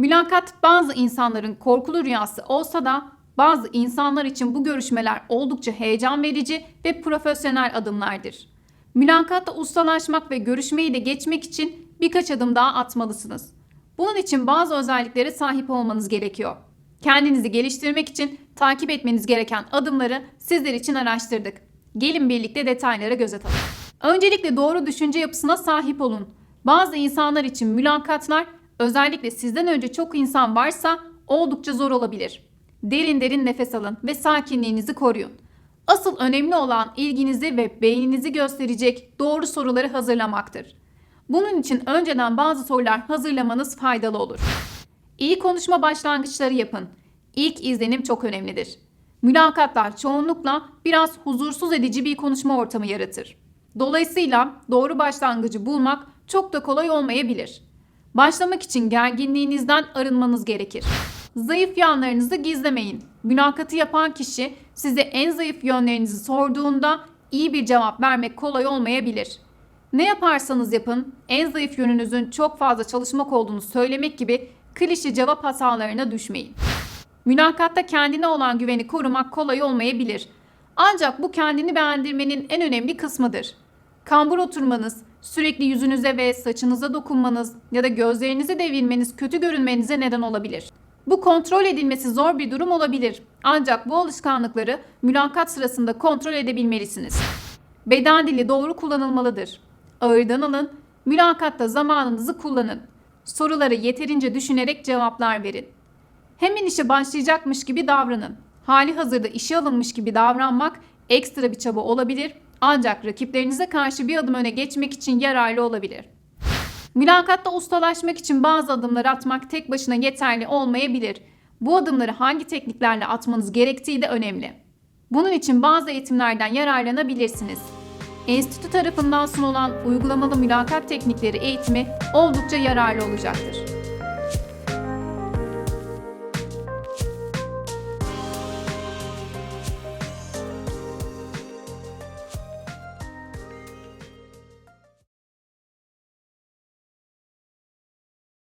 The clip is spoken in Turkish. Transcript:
Mülakat bazı insanların korkulu rüyası olsa da bazı insanlar için bu görüşmeler oldukça heyecan verici ve profesyonel adımlardır. Mülakatta ustalaşmak ve görüşmeyi de geçmek için birkaç adım daha atmalısınız. Bunun için bazı özelliklere sahip olmanız gerekiyor. Kendinizi geliştirmek için takip etmeniz gereken adımları sizler için araştırdık. Gelin birlikte detaylara göz atalım. Öncelikle doğru düşünce yapısına sahip olun. Bazı insanlar için mülakatlar özellikle sizden önce çok insan varsa oldukça zor olabilir. Derin derin nefes alın ve sakinliğinizi koruyun. Asıl önemli olan ilginizi ve beyninizi gösterecek doğru soruları hazırlamaktır. Bunun için önceden bazı sorular hazırlamanız faydalı olur. İyi konuşma başlangıçları yapın. İlk izlenim çok önemlidir. Mülakatlar çoğunlukla biraz huzursuz edici bir konuşma ortamı yaratır. Dolayısıyla doğru başlangıcı bulmak çok da kolay olmayabilir. Başlamak için gerginliğinizden arınmanız gerekir. Zayıf yanlarınızı gizlemeyin. Mülakatı yapan kişi size en zayıf yönlerinizi sorduğunda iyi bir cevap vermek kolay olmayabilir. Ne yaparsanız yapın, en zayıf yönünüzün çok fazla çalışmak olduğunu söylemek gibi klişe cevap hatalarına düşmeyin. Mülakatta kendine olan güveni korumak kolay olmayabilir. Ancak bu kendini beğendirmenin en önemli kısmıdır. Kambur oturmanız, sürekli yüzünüze ve saçınıza dokunmanız ya da gözlerinizi devirmeniz kötü görünmenize neden olabilir. Bu kontrol edilmesi zor bir durum olabilir. Ancak bu alışkanlıkları mülakat sırasında kontrol edebilmelisiniz. Beden dili doğru kullanılmalıdır. Ağırdan alın, mülakatta zamanınızı kullanın. Soruları yeterince düşünerek cevaplar verin. Hemen işe başlayacakmış gibi davranın. Hali hazırda işe alınmış gibi davranmak ekstra bir çaba olabilir ancak rakiplerinize karşı bir adım öne geçmek için yararlı olabilir. Mülakatta ustalaşmak için bazı adımları atmak tek başına yeterli olmayabilir. Bu adımları hangi tekniklerle atmanız gerektiği de önemli. Bunun için bazı eğitimlerden yararlanabilirsiniz. Enstitü tarafından sunulan uygulamalı mülakat teknikleri eğitimi oldukça yararlı olacaktır.